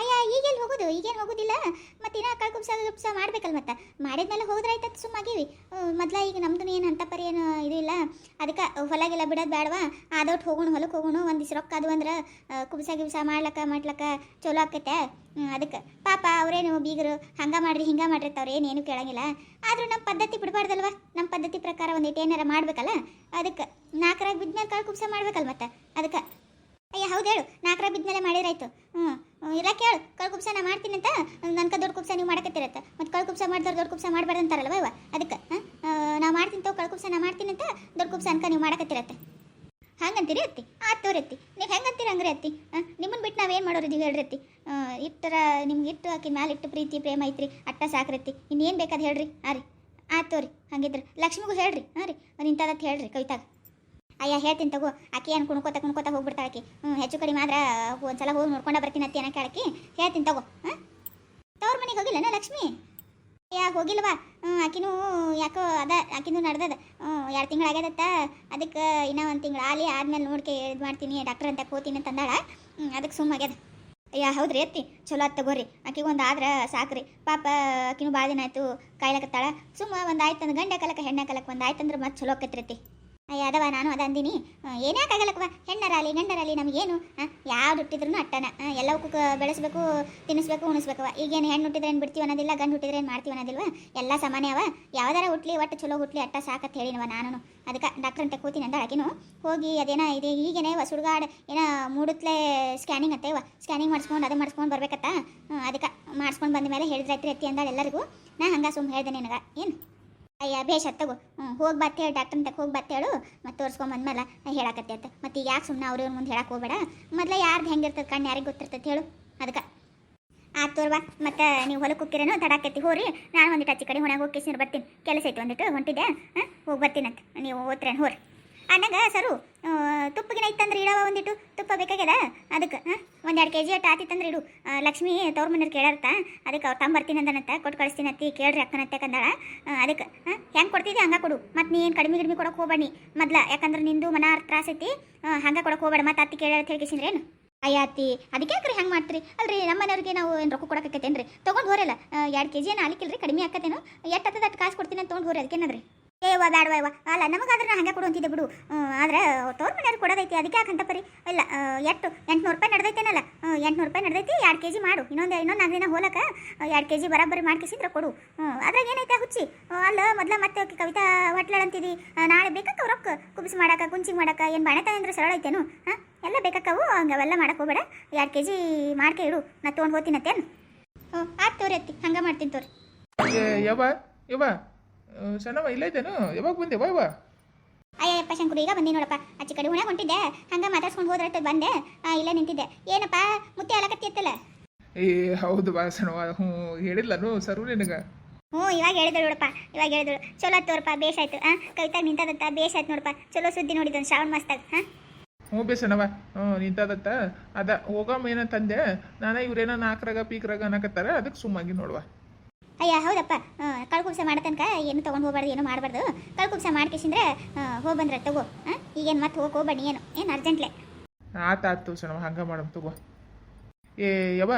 ಅಯ್ಯ, ಈಗೆಲ್ಲಿ ಹೋಗೋದು? ಈಗೇನು ಹೋಗೋದಿಲ್ಲ? ಮತ್ತೆ ಇನ್ನ ಕಳ್ ಕುಬ್ಸ ಕುಪ್ಸ ಮಾಡ್ಬೇಕಲ್ಲ ಮತ್ತೆ? ಮಾಡಿದ್ಮೇಲೆ ಹೋದ್ರಾಯ್ತತ್ ಸುಮ್ಮಾಗೀವಿ ಮೊದ್ಲ ಈಗ ನಮ್ದು ಏನು ಅಂತ ಪರಿ ಏನು ಇದು ಇಲ್ಲ ಅದಕ್ಕೆ ಹೊಲಗೆಲ್ಲ ಬಿಡೋದು ಬೇಡವಾ ಆದೊಟ್ಟು ಹೋಗೋಣ ಹೊಲಕ್ಕೆ ಹೋಗೋಣ, ಒಂದು ದಿವ್ಸ ರೊಕ್ಕ ಅದು ಅಂದ್ರೆ ಕುಬ್ಸ ಗಿಬ್ಸ ಮಾಡ್ಲಕ್ಕ ಮಾಡ್ಲಕ್ಕ ಚಲೋ ಆಕೈತೆ. ಅದಕ್ಕೆ. ಪಾಪ ಅವರೇನು ಬೀಗರು, ಹಂಗೆ ಮಾಡ್ರಿ, ಹಿಂಗೆ ಮಾಡ್ರಿ ಅವ್ರು ಏನೇನು ಕೇಳಂಗಿಲ್ಲ. ಆದ್ರೂ ನಮ್ಮ ಪದ್ಧತಿ ಬಿಡಬಾರ್ದಲ್ವ? ನಮ್ಮ ಪದ್ಧತಿ ಪ್ರಕಾರ ಒಂದಿಟ್ಟು ಏನಾರ ಮಾಡ್ಬೇಕಲ್ಲ? ಅದಕ್ಕೆ. ನಾಲ್ಕರಾಗ ಬಿದ್ಮೇಲೆ ಕಾಳು ಕುಬ್ಸ ಮಾಡ್ಬೇಕಲ್ಲ ಮತ್ತೆ? ಅದಕ್ಕೆ. ಅಯ್ಯ, ಹೌದು ಹೇಳು. ನಾಲ್ಕರಾಗ ಬಿದ್ದ ಮೇಲೆ ಮಾಡಿರಾಯ್ತು ಹ್ಞೂ ಇರಕ್ಕೆ ಕೇಳು. ಕಳ್ ಕುಬ್ಸ ನಾ ಮಾಡ್ತೀನಿ ಅಂತ ನನ್ಕ ದೊಡ್ಡ ಕುಪ್ಸ ನೀವು ಮಾಡಕತ್ತಿರತ್ತೆ. ಮತ್ತು ಕಳ್ ಕುಪ್ಸ ಮಾಡ್ತಾರ ದೊಡ್ಡ ಕುಪ್ಸ ಮಾಡಬಾರ್ದು ಅಂತಾರಲ್ವ ಇವ? ಅದಕ್ಕೆ ನಾ ಮಾಡ್ತೀನಿ ತೋ ಕಳ್ ಕುಬ್ಸ ನಾ ಮಾಡ್ತೀನಿ ಅಂತ ದೊಡ್ಡ ಕುಬ್ಸ ಅನ್ಕ ನೀವು ಮಾಡಕತ್ತಿರತ್ತೆ. ಹಂಗಂತೀರಿ ಅತ್ತಿ? ಆತ್ ಅತ್ತಿ. ನೀವು ಹೆಂಗಂತೀರಿ ಹಂಗ್ರಿ ಅತ್ತಿ? ನಿಮ್ಮನ್ನು ಬಿಟ್ಟು ನಾವೇನು ಮಾಡೋರಿದ್ದೀವಿ ಹೇಳ್ರಿ ಅತ್ತಿ? ಇಟ್ಟರ, ನಿಮ್ಗೆ ಇಟ್ಟು ಆಕಿ ಮ್ಯಾಲೆ ಇಟ್ಟು ಪ್ರೀತಿ, ಪ್ರೇಮ ಐತ್ರಿ, ಅಟ್ಟ ಸಾಕ್ರತ್ತಿ ಇನ್ನೇನು ಬೇಕಾದ ಹೇಳ್ರಿ ಹಾಂ ರೀ. ಆತೋರಿ ತೋರಿ, ಹಂಗಿದ್ರೆ. ಲಕ್ಷ್ಮಿಗೂ ಹೇಳ್ರಿ, ಹಾಂ ರೀ. ನಿಂತದತ್ ಹೇಳ್ರಿ ಕವಿತಾಗ ಅಯ್ಯ ಹೇಳ್ತೀನಿ ತಗೋ, ಆಕೆ ಏನು ಕುಣ್ಕೋತ ಕುಣ್ಕೋತ ಹೋಗ್ಬಿಡ್ತಾಳೆ ಆಕೆ. ಹ್ಞೂ ಹೆಚ್ಚು ಕಡಿಮೆ ಆದ್ರೆ ಒಂದ್ಸಲ ಹೋಗಿ ನೋಡ್ಕೊಂಡ ಬರ್ತೀನಿ ಅತ್ತಿ ಅನ್ನೋ ಕೇಳಕ್ಕೆ? ಹೇಳ್ತೀನಿ ತಗೋ, ಹಾಂ? ತವ್ರ ಮನೆಗೆ ಹೋಗಿಲ್ಲನ ಲಕ್ಷ್ಮಿ? ಅಯ್ಯ, ಹೋಗಿಲ್ವಾ? ಹ್ಞೂ ಆಕಿನೂ ಯಾಕೋ ಅದ, ಆಕಿನೂ ನಡ್ದದ. ಹ್ಞೂ ಎರಡು ತಿಂಗಳು ಆಗ್ಯದತ್ತ. ಅದಕ್ಕೆ ಇನ್ನೂ ಒಂದು ತಿಂಗಳು ಆಲಿ ಆದ್ಮೇಲೆ ನೋಡ್ಕೆ ಇದು ಮಾಡ್ತೀನಿ ಡಾಕ್ಟರ್ ಅಂತ ಹೋಗ್ತೀನಿ ಅಂತ ಅಂದಾಳ. ಹ್ಞೂ ಅದಕ್ಕೆ ಸುಮ್ಮ ಆಗ್ಯದ. ಅಯ್ಯ, ಹೌದ್ರಿ ಎತ್ತಿ ಚಲೋ ಆತ್ ತಗೋರಿ. ಆಕಿಗೆ ಒಂದು ಆದ್ರೆ ಸಾಕ್ರಿ. ಪಾಪ ಆಕಿನೂ ಭಾಳ ದಿನ ಆಯಿತು ಕಾಯ್ಲಕತ್ತಾಳ. ಸುಮ್ಮ ಒಂದು ಆಯ್ತು ಅಂದ್ರೆ ಗಂಡ ಕಲಕ ಹೆಣ್ಣೆ ಕಲಕ ಒಂದು ಆಯ್ತು ಅಂದ್ರೆ ಮತ್ತೆ ಚಲೋ ಆಕೈತ್ರಿ ಅದವ ನಾನು ಅದಂದಿನಿ ಅಂದಿನಿ. ಆಗಲಕ್ಕವ ಹೆಣ್ಣರಾಲಿ ಗಂಡರಾಲಿ ನಮಗೇನು ಯಾವ್ದು ಹುಟ್ಟಿದ್ರು ಅಟ್ಟನ. ಎಲ್ಲವಕ್ಕೂ ಬೆಳೆಸಬೇಕು, ತಿನ್ನಿಸ್ಬೇಕು ಉಣಿಸ್ಬೇಕವ ಈಗೇನು ಹೆಣ್ಣು ಹುಟ್ಟಿದ್ರೆ ಏನು ಬಿಡ್ತೀವಿ ಅನ್ನೋದಿಲ್ಲ, ಗಂಡು ಹುಟ್ಟಿದ್ರೆ ಏನು ಮಾಡ್ತೀವಿ ಅನ್ನೋದಿಲ್ವ? ಎಲ್ಲ ಸಮಾನೆ ಅವ. ಯಾವ್ದಾರ ಹುಟ್ಲಿ, ಒಟ್ಟು ಚಲೋ ಹುಟ್ಲಿ, ಅಟ್ಟ ಸಾಕತ್ ಹೇಳಿನವ ನಾನು ಅದಕ್ಕೆ ಡಾಕ್ಟರ್ ಅಂತ ಕೂತೀನಿ ಅಂದ ಆಕಿನು. ಹೋಗಿ ಅದೇನ ಇದೆ, ಈಗೇನೇ ಇವ ಸುಡುಗಾಡ, ಏನ ಮೂಡುತ್ತಲೇ ಸ್ಕ್ಯಾನಿಂಗ್ ಅಂತ ಇವ. ಸ್ಕ್ಯಾನಿಂಗ್ ಮಾಡಿಸ್ಕೊಂಡು ಅದು ಮಾಡಿಸ್ಕೊಂಡು ಬರ್ಬೇಕತ್ತ? ಅದಕ್ಕೆ ಮಾಡಿಸ್ಕೊಂಡು ಬಂದ ಮೇಲೆ ಹೇಳಿದ್ರೈತ್ರಿ ಎತ್ತಿ ಅಂದಾಳೆ ಎಲ್ಲರಿಗೂ. ನಾ ಹಂಗ ಸುಮ್ಮನೆ ಹೇಳ್ದೆ ನಿನಗೆ. ಏನು? ಅಯ್ಯ ಭೇಷ ತಗೋ. ಹೋಗಿ ಬತ್ತೆ ಹೇಳಿ ಡಾಕ್ಟರ್ ತಕ್ಕ ಹೋಗಿ ಬತ್ತೇಳು ಮತ್ತೆ ತೋರಿಸ್ಕೊಂಬಂದ್ಮೇಲೆ ಹೇಳಕತ್ತೆ ಅಂತ. ಮತ್ತೆ ಈಗ ಯಾಕೆ ಸುಮ್ಮನೆ ಅವ್ರ ಮುಂದೆ ಹೇಳಕ್ಕೆ ಹೋಗ್ಬೇಡ. ಮೊದಲ ಯಾರ್ದು ಹೆಂಗಿರ್ತದೆ ಕಣ್ಣು ಯಾರಿಗೆ ಗೊತ್ತಿರ್ತೈತೆ ಹೇಳು. ಅದಕ್ಕೆ ಆತು ತೋರ್ವಾ ಮತ್ತೆ ನೀವು ಹೊಲಕ್ಕೆ ಹೋಗ್ತಿರೇನೋ ತಡಾಕತ್ತಿ ಹೋರಿ. ನಾನು ಒಂದಿಟ್ಟು ಹಚ್ಚಿ ಕಡೆ ಹೊಣೆಗೆ ಹೋಗಿ ಬರ್ತೀನಿ. ಕೆಲಸ ಐತಿ ಒಂದಿಟ್ಟು ಹೊಂಟಿದ್ದೆ ಹಾಂ? ಹೋಗಿ ಬರ್ತೀನಂತ ನೀವು ಓದ್ರೇನು ಹೋರಿ. ಅನ್ನಂಗ ಸರು ತುಪ್ಪಗಿನ ಇತ್ತಂದ್ರೆ ಇಡವ ಒಂದಿಟ್ಟು? ತುಪ್ಪ ಬೇಕಾಗ್ಯದ? ಅದಕ್ಕೆ, ಹಾಂ? ಒಂದೆರಡು ಕೆ ಜಿ ಅಟ್ಟು ಆತಿತ್ತಂದ್ರೆ ಇಡು. ಲಕ್ಷ್ಮಿ ತವ್ರ ಮನೆಯವ್ರು ಕೇಳಾರ್ತ ಅದಕ್ಕೆ ಅವ್ರು ತಂಬರ್ತೀನಿ ಅಂದನಂತ ಕೊಟ್ಟು ಕಳಿಸ್ತೀನಿ ಅತ್ತಿ, ಕೇಳ್ರಿ ಅಕ್ಕನತ್ತೆ ಕಂದಾಳ. ಅದಕ್ಕೆ, ಹಾಂ? ಹೆಂಗೆ ಕೊಡ್ತಿದ್ದೆ ಹಂಗೆ ಕೊಡು. ಮತ್ತು ನೀ ಏನು ಕಡಿಮೆ ಕಡಿಮೆ ಕೊಡೋಕೆ ಹೋಗ್ಬೇಡಿ. ಮೊದ್ಲ, ಯಾಕಂದ್ರೆ ನಿಂದು ಮನ ತ್ರಾಸ ಐತಿ. ಹಂಗೆ ಕೊಡೋಕೆ ಹೋಗ್ಬೇಡ. ಮತ್ತು ಅತ್ತಿ ಕೇಳ ಅಂತ ಏನು? ಅಯ್ಯಾತಿ ಅದಕ್ಕೆ ಯಾಕ್ರಿ ಹೆಂಗೆ ಮಾಡ್ತೀರಿ? ಅಲ್ರಿ, ನಮ್ಮ ಮನೆಯವ್ರಿಗೆ ನಾವು ಏನು ರೊಕ್ಕ ಕೊಡಕತ್ತೇನ್ರಿ ತೊಗೊಂಡು ಹೋರಲ್ಲ ಎರಡು ಕೆ ಜಿ ಏನು ರೀ ಕಡಿಮೆ ಆಕತ್ತೇನು? ಎಷ್ಟು ಹತ್ತದ ಅಷ್ಟು ಕಾಸು ಕೊಡ್ತೀನಿ ಅಂತ ತೊಗೊಂಡು ಹೋರಿ. ಅದಕ್ಕೇನದ್ರಿ ಏವ ಬ್ಯಾಡವ ಇವ ಅಲ್ಲ ನಮಗಾದ್ರೆ ಹಂಗೆ ಕೊಡು ಅಂತಿದ್ದೆ ಬಿಡು. ಹ್ಮ್, ಆದ್ರೆ ತೋರ್ ಮನೆಯವ್ರು ಕೊಡೋದೈತಿ ಅದಕ್ಕೆ ಅಂತ ಪರಿ ಇಲ್ಲ ಎಷ್ಟು ಎಂಟ್ನೂರು ರೂಪಾಯಿ ನಡೆದೈತೇನಲ್ಲ? ಎಂಟ್ನೂರು ರೂಪಾಯಿ ನಡೆದೈತಿ ಎರಡು ಕೆ ಜಿ ಮಾಡು. ಇನ್ನೊಂದು ಇನ್ನೊಂದು ನಾಲ್ಕು ದಿನ ಹೋಲಕ ಎರಡು ಕೆ ಜಿ ಬರಾಬರಿ ಮಾಡ್ಕಿಸಿದ್ರೆ ಕೊಡು. ಅದ್ರಾಗ ಏನೈತೆ ಹುಚ್ಚಿ? ಅಲ್ಲ ಮೊದ್ಲ ಮತ್ತೆ ಕವಿತಾ ಹೊಟ್ಲಾಳ ಅಂತಿದಿ. ನಾಳೆ ಬೇಕಕ್ಕ ರೊಕ್ಕ. ಕುಬ್ಸ್ ಮಾಡಾಕ ಕುಂಚಿಂಗ್ ಮಾಡಾಕ ಏನು ಬಾಣೆ ಅಂದ್ರೆ ಸರಳ ಐತೇನು? ಎಲ್ಲ ಬೇಕಾಕವು ಹಂಗೆ ಅವೆಲ್ಲ ಮಾಡಕ್ಕೆ ಹೋಗ್ಬೇಡ. ಎರಡು ಕೆ ಜಿ ಮಾಡ್ಕೆ ಇಡು. ನಾ ತೊಗೊಂಡು ಹೋಗ್ತೀನತ್ತೇನು ಹ್ಞೂ ಆಯ್ತು ತೋರಿ ಅತ್ತಿ. ಹಂಗೆ ಮಾಡ್ತೀನಿ ತೋರಿ. ಯಾವ ಯವ್ವ. ಸಣ್ಣವ ಇಲ್ಲೈತೇನು ಯಾವಾಗ ಬಂದೆ? ಯವ್ವ ಅಯ್ಯಪ್ಪ ಶಂಕರು ಈಗ ಬಂದಿ ನೋಡಪ್ಪ. ಅಚ್ಚ ಕಡೆ ಹುಣ ಹೊಂಟಿದ್ದೆ. ಹಂಗೆ ಮಾತಾಡ್ಸ್ಕೊಂಡು ಹೋದ್ರೆ ಬಂದೆ. ಇಲ್ಲ ಇಲ್ಲೇ ನಿಂತಿದ್ದೆ. ಏನಪ್ಪ? ಮುತ್ತೆ ಅಲಕತ್ತಿತ್ತಲ್ಲ ಏ ಹೌದು ಬಾ ಸಣ್ಣವ ಹ್ಞೂ ಹೇಳಿಲ್ಲನು ಸರು ನಿನಗೆ? ಹ್ಞೂ ಇವಾಗ ಹೇಳಿದಳು ನೋಡಪ್ಪ. ಇವಾಗ ಹೇಳಿದಳು. ಚಲೋ ತೋರಪ್ಪ ಬೇಷ್ ಆಯ್ತು. ಹಾಂ ಕವಿತಾಗ ನಿಂತದಂತ ಬೇಷ್ ಆಯ್ತು ನೋಡಪ್ಪ. ಚಲೋ ಸುದ್ದಿ ನೋಡಿದ್ದು ಶ್ರಾವಣ ಮಾಸ್ತಾಗ ಹಾಂ ಹ್ಞೂ ಬೇಸನವ ಹ್ಞೂ ನಿಂತದತ್ತ ಅದ ಹೋಗಮ್ಮ ಏನ ತಂದೆ ನಾನೇ ಇವ್ರೇನ ನಾಲ್ಕರಾಗ ಪೀಕ್ರಾಗ ಅನ್ನಕತ್ತಾರ. ಅದಕ್ಕೆ ಸುಮ್ಮಾಗಿ ನೋಡುವ. ಅಯ್ಯ ಹೌದಪ್ಪ. ಕಳ್ಕುಬ್ಸ ಮಾಡೋ ತನಕ ಏನು ತೊಗೊಂಡು ಹೋಗ್ಬಾರ್ದು ಏನು ಮಾಡಬಾರ್ದು. ಕಳ್ಕುಬ್ಸ ಮಾಡ್ಕೇಸಿಂದ್ರೆ ಹೋಗಿ ಬಂದ್ರೆ ತಗೋ ಹಾಂ ಈಗೇನು ಮತ್ತೆ ಹೋಗಿ ಹೋಗ್ಬೇಡಿ ಏನು? ಏನು ಅರ್ಜೆಂಟ್ಲೆ? ಆತು ಆತು ಸಣ್ಣವ ಹಂಗ ಮಾಡಮ್ ತಗೋ. ಏ ಯವ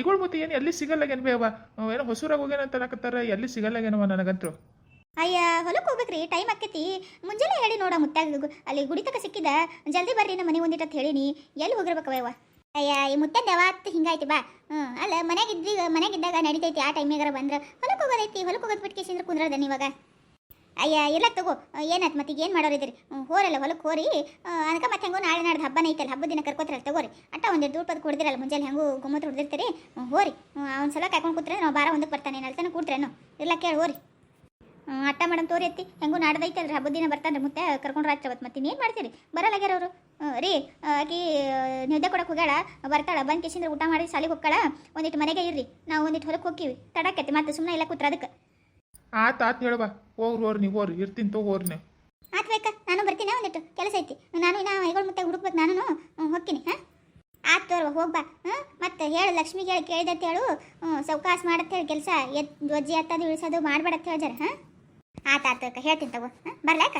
ಈಗಳು ಮತ್ತೆ ಏನು ಎಲ್ಲಿ ಸಿಗಲ್ಲಾಗೇನು ಬೇ ಯವ ಏನೋ ಹೊಸೂರಾಗ ಹೋಗ್ಯಾನಂತ ಅನ್ನಕತ್ತಾರ ಎಲ್ಲಿ ಸಿಗಲ್ಲಾಗೇನವ ನನಗಂತರು? ಅಯ್ಯ ಹೊಲಕ್ಕೆ ಹೋಗ್ಬೇಕ್ರಿ ಟೈಮ್ ಆಕೈತಿ ಮುಂಜಾನೆ ಹೇಳಿ ನೋಡ ಮುತ್ತಾಗ ಅಲ್ಲಿ ಗುಡಿ ತಕ ಸಿಕ್ಕಿದ ಜಲ್ದಿ ಬರ್ರಿ ನಮ್ಮ ಮನೆ ಒಂದಿಟ್ಟು ಹೇಳಿನಿ. ಎಲ್ಲಿ ಹೋಗಿರ್ಬೇಕವ ಯವ್ವ? ಅಯ್ಯ, ಈ ಮುತ್ತಂದ ಯಾವತ್ತು ಹಿಂಗಾಯ್ತು ಬಾ. ಹ್ಞೂ ಅಲ್ಲ, ಮನೆಗಿದ್ವಿ, ಮನೆಗಿದ್ದಾಗ ನಡಿತೈತಿ, ಆ ಟೈಮಿಗಾರ ಬಂದ್ರೆ ಹೊಲಕ್ಕೆ ಹೋಗೋದೈತಿ ಹೊಲಕ್ಕೆ ಹೋಗೋದು ಬಿಟ್ಟು ಕೇಸಿಂದ್ರೆ ಕುಂದ್ರದ ಇವಾಗ ಅಯ್ಯ ಇಲ್ಲ ತಗೋ, ಏನತ್ ಮತ್ತೆ ಈಗ ಏನು ಮಾಡೋರಿದ್ರಿ ಹೋರಲ್ಲ ಹೊಲಕ್ಕೆ ಹೋರಿ. ಅದಕ್ಕೆ ಮತ್ತೆ ಹೆಂಗೋ ನಾಳೆ ನಾಡ್ದು ಹಬ್ಬನ ಐತಲ್ಲ, ಹಬ್ಬದ ದಿನ ಕರ್ಕೋತಾರಲ್ಲ, ತಗೋರಿ. ಅಟ್ಟ ಒಂದು ದುಡ್ಡು ಕುಡ್ದಿರಲ್ಲ ಕೊಡ್ದಿರಲ್ಲ, ಮುಂಜಾನೆ ಹೆಂಗೂ ಗುಮ್ಮತ್ ಹೊಡೆದಿರ್ತೀರಿ? ಹೋರಿ. ಅವ್ನ ಸಲ ಕಾಯ್ಕೊಂಡು ಕೂತ್ರೆ ನಾವು ಬಾರ ಒಂದಕ್ಕೆ ಬರ್ತಾನೆ ನಲ್ತನ ಕೂತ್ರೇನು? ಇಲ್ಲ ಕೇಳಿ, ಹೋರಿ. ಅಟ್ಟ ಮಾಡಮ್ ತೋರಿ ಎತ್ತಿ ಹೆಂಗೂ ನಾಡ್ದೈತೆ ಅಲ್ರಿ ಹಬ್ಬದ ದಿನ ಬರ್ತಾನೆ ಮತ್ತೆ ಕರ್ಕೊಂಡು ರಾತ್ರಿ ಅವತ್ತು ಮತ್ತೆ ಏನು ಮಾಡ್ತೀರಿ? ಬರಲ್ಲಾಗ್ಯಾರ ಅವರು. ರೀ ಆಕಿ ನಿದ್ದೆ ಕೊಡಕ್ಕೆ ಹೋಗ್ಯಾಳ ಬರ್ತಾಳ ಬಂದು ಕಿಶಿಂದ್ರೆ ಊಟ ಮಾಡಿ ಶಾಲೆಗೆ ಹೋಗ್ತಾಳ. ಒಂದಿಟ್ಟು ಮನೆಗೆ ಇರ್ರಿ ನಾವು ಒಂದಿಟ್ಟು ಹೊಲಕ್ಕೆ ಹೋಗ್ತೀವಿ. ತಡಕೈತಿ ಮತ್ತೆ ಸುಮ್ಮನೆ ಇಲ್ಲ ಕೂತ್ರ ಅದಕ್ಕೆ. ಆತ ಆತ್ ಹೇಳುವ. ಹೋಗ್ರಿ ಹೋರಿ ನೀವು ಇರ್ತೀನಿ ತಗೋ ನೀವು. ಆತ್ ಬೇಕಾ ನಾನು ಬರ್ತೀನಿ ಒಂದಿಟ್ಟು ಕೆಲಸ ಐತಿ. ನಾನು ಇನ್ನ ಐಗಳು ಮತ್ತೆ ಹುಡುಕ್ಬೇಕು ನಾನು ಹೋಗ್ತೀನಿ ಹಾಂ? ಆತ್ ತೋರ್ವ ಹೋಗ್ಬಾ ಹಾಂ ಮತ್ತೆ ಹೇಳು ಲಕ್ಷ್ಮಿಗೆ ಹೇಳಿ ಕೇಳಿದತ್ತೇಳು ಸೌಕಾಸ್ ಮಾಡತ್ತೆ ಹೇಳಿ ಕೆಲಸ. ಎತ್ ಧ್ವಜಿ ಎತ್ತದು ಇಳಿಸೋದು ಮಾಡ್ಬೇಡತ್ತೆ ಜರ ಹಾಂ? ಆತ ಆತ ಹೇಳ್ತೀನಿ ತಗೋ. ಬರ್ಲಾಕ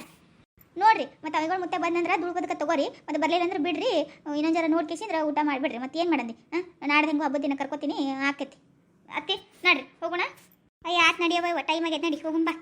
ನೋಡ್ರಿ, ಮತ್ತೆ ಅವಿಗಳು ಮುತ್ತೆ ಬಂದಂದ್ರೆ ದುಡ್ಕೋದಕ್ಕೆ ತಗೋರಿ, ಮತ್ತೆ ಬರಲಿಲ್ಲ ಅಂದ್ರೆ ಬಿಡ್ರಿ ಇನ್ನೊಂದು ಜರ ನೋಡ್ಕೇಸಿಂದ್ರೆ ಊಟ ಮಾಡಿಬಿಡ್ರಿ, ಮತ್ತೆ ಏನು ಮಾಡಂದಿ? ಹಾಂ ನಾಡ್ದು ಹೆಂಗೋ ಹಬ್ಬದ ದಿನ ಕರ್ಕೋತೀನಿ ಆಕೈತಿ ಅತ್ತಿ, ನಡ್ರಿ, ಹೋಗೋಣ. ಅಯ್ಯ, ಆತ್ ನಡಿಯವ ಟೈಮ್ ಆಗೈತೆ ನಡಿ ಹೋಗೋಣ ಬಾ.